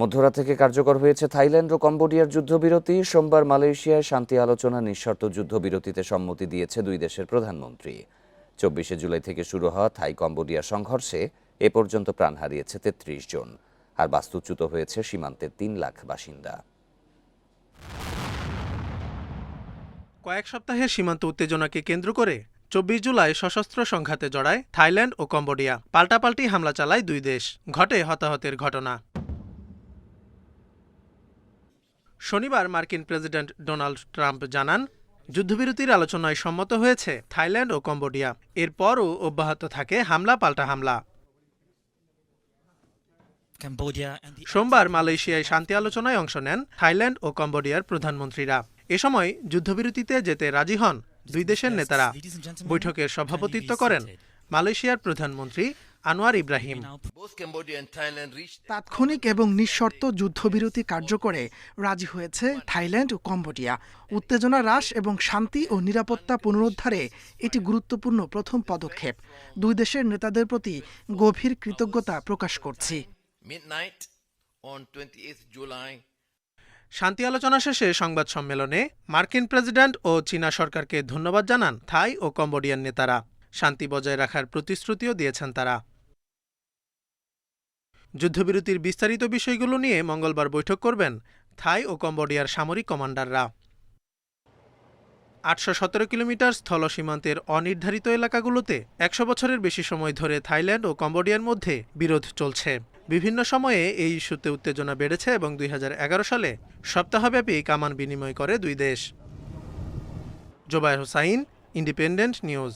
মধ্যরাত থেকে কার্যকর হয়েছে থাইল্যান্ড ও কম্বোডিয়ার যুদ্ধবিরতি। সোমবার মালয়েশিয়ায় শান্তি আলোচনা, নিঃশর্ত যুদ্ধবিরতিতে সম্মতি দিয়েছে দুই দেশের প্রধানমন্ত্রী। চব্বিশে জুলাই থেকে শুরু হওয়া থাই কম্বোডিয়া সংঘর্ষে এ পর্যন্ত প্রাণ হারিয়েছে তেত্রিশ জন। আর বাস্তুচ্যুত হয়েছে সীমান্তের তিন লাখ বাসিন্দা। কয়েক সপ্তাহের সীমান্ত উত্তেজনাকে কেন্দ্র করে চব্বিশ জুলাই সশস্ত্র সংঘাতে জড়ায় থাইল্যান্ড ও কম্বোডিয়া। পাল্টাপাল্টি হামলা চালায় দুই দেশ। ঘটে হতাহতের ঘটনা। শনিবার মার্কিন প্রেসিডেন্ট ডোনাল্ড ট্রাম্প জানান যুদ্ধবিরতির আলোচনায় সম্মত হয়েছে থাইল্যান্ড ও কম্বোডিয়া। এরপরও অব্যাহত থাকে হামলা পাল্টা হামলা। সোমবার মালয়েশিয়ায় শান্তি আলোচনায় অংশ নেন থাইল্যান্ড ও কম্বোডিয়ার প্রধানমন্ত্রীরা। এ সময় যুদ্ধবিরতিতে যেতে রাজি হন দুই দেশের নেতারা। বৈঠকের সভাপতিত্ব করেন মালয়েশিয়ার প্রধানমন্ত্রী আনোয়ার ইব্রাহিম। তাৎক্ষণিক এবং নিঃশর্ত যুদ্ধবিরতি কার্যকরে রাজি হয়েছে থাইল্যান্ড ও কম্বোডিয়া। উত্তেজনা হ্রাস এবং শান্তি ও নিরাপত্তা পুনরুদ্ধারে এটি গুরুত্বপূর্ণ প্রথম পদক্ষেপ। দুই দেশের নেতাদের প্রতি গভীর কৃতজ্ঞতা প্রকাশ করছি। Midnight on 28th July. শান্তি আলোচনা শেষে সংবাদ সম্মেলনে মার্কিন প্রেসিডেন্ট ও চীনা সরকারকে ধন্যবাদ জানান থাই ও কম্বোডিয়ান নেতারা। শান্তি বজায় রাখার প্রতিশ্রুতিও দিয়েছেন তারা। যুদ্ধবিরতির বিস্তারিত বিষয়গুলো নিয়ে মঙ্গলবার বৈঠক করবেন থাই ও কম্বোডিয়ার সামরিক কমান্ডাররা। আটশো সতেরো কিলোমিটার স্থল সীমান্তের অনির্ধারিত এলাকাগুলোতে একশো বছরের বেশি সময় ধরে থাইল্যান্ড ও কম্বোডিয়ার মধ্যে বিরোধ চলছে। বিভিন্ন সময়ে এই ইস্যুতে উত্তেজনা বেড়েছে এবং দুই হাজার এগারো সালে সপ্তাহব্যাপী কামান বিনিময় করে দুই দেশ। Zobayer Hossain, independent news.